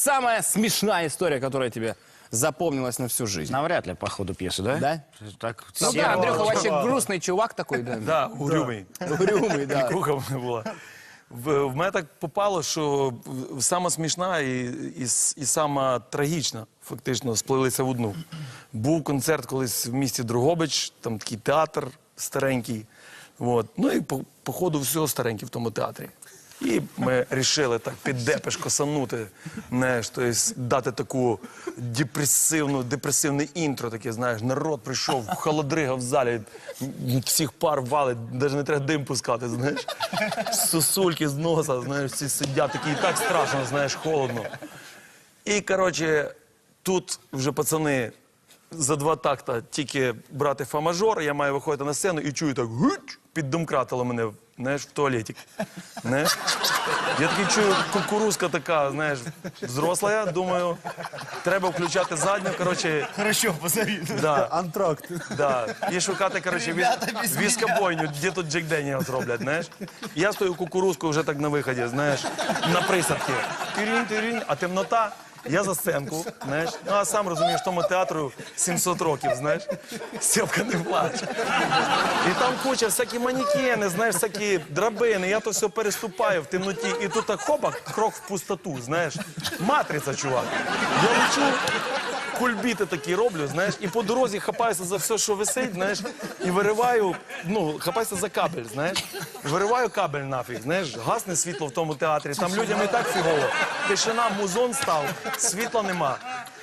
самая смешная история, которая тебе запомнилась на всю жизнь? Навряд ли по ходу пьесы, да? Да? Так, Ну все- да, Андрюха вообще грустный чувак такой, да. Да, угрюмий. Угрюмый, да. Круха в мене була. В, в мене так попало, що в- сама смішна і, і, с- і сама трагічна фактично сплилися в одну. Був концерт колись в місті Дрогобич, там такий театр старенький. От. Ну і по, по ходу всього старенький в тому театрі. І ми вирішили так під депеш косанути, дати таку депресивну, депресивне інтро, таке, знаєш, народ прийшов, холодрига в залі, всіх пар валить, навіть не треба дим пускати, знаєш. Сосульки з носа, знаєш, всі сидять, такі і так страшно, знаєш, холодно. І, коротше, тут вже пацани за два такта тільки брати фа-мажор, я маю виходити на сцену і чую так гуч, піддомкратило мене, знаєш, в туалеті. Знаєш? Я такий чую, кукурузка така, знаєш, взросла, я думаю, треба включати задню, коротше, Хорошо, позови. да, Антракт. да. І шукати, коротше, віскобойню, де тут Джек Деніелс роблять, знаєш. Я стою кукурузкою вже так на виході, знаєш, на присадки. Тирінь, тирінь, а темнота. Я за сценку, знаєш. Ну, а сам розумієш, тому театру 700 років, знаєш. Степка не плаче. І там куча всякі манікени, знаєш, всякі драбини. Я то все переступаю в темноті. І тут так хопа, крок в пустоту, знаєш. Матриця, чувак. Я лечу, кульбіти такі роблю, знаєш, і по дорозі хапаюся за все, що висить, знаєш, і вириваю, ну, хапаюся за кабель, знаєш. Вириваю кабель нафіг, знаєш, гасне світло в тому театрі. Там людям і так фігово. Тишина, музон став, світла нема.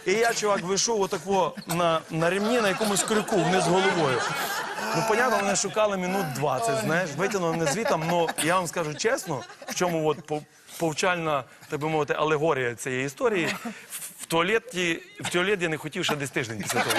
І я, чувак, вийшов отако на, на ремні на якомусь крюку вниз головою. Ну, понятно, мене шукали минут 20, знаєш, витягнули мене звітом, але я вам скажу чесно, в чому от пов- повчальна, так би мовити, алегорія цієї історії. В туалеті, в туалет я не хотів ще десь тиждень після того.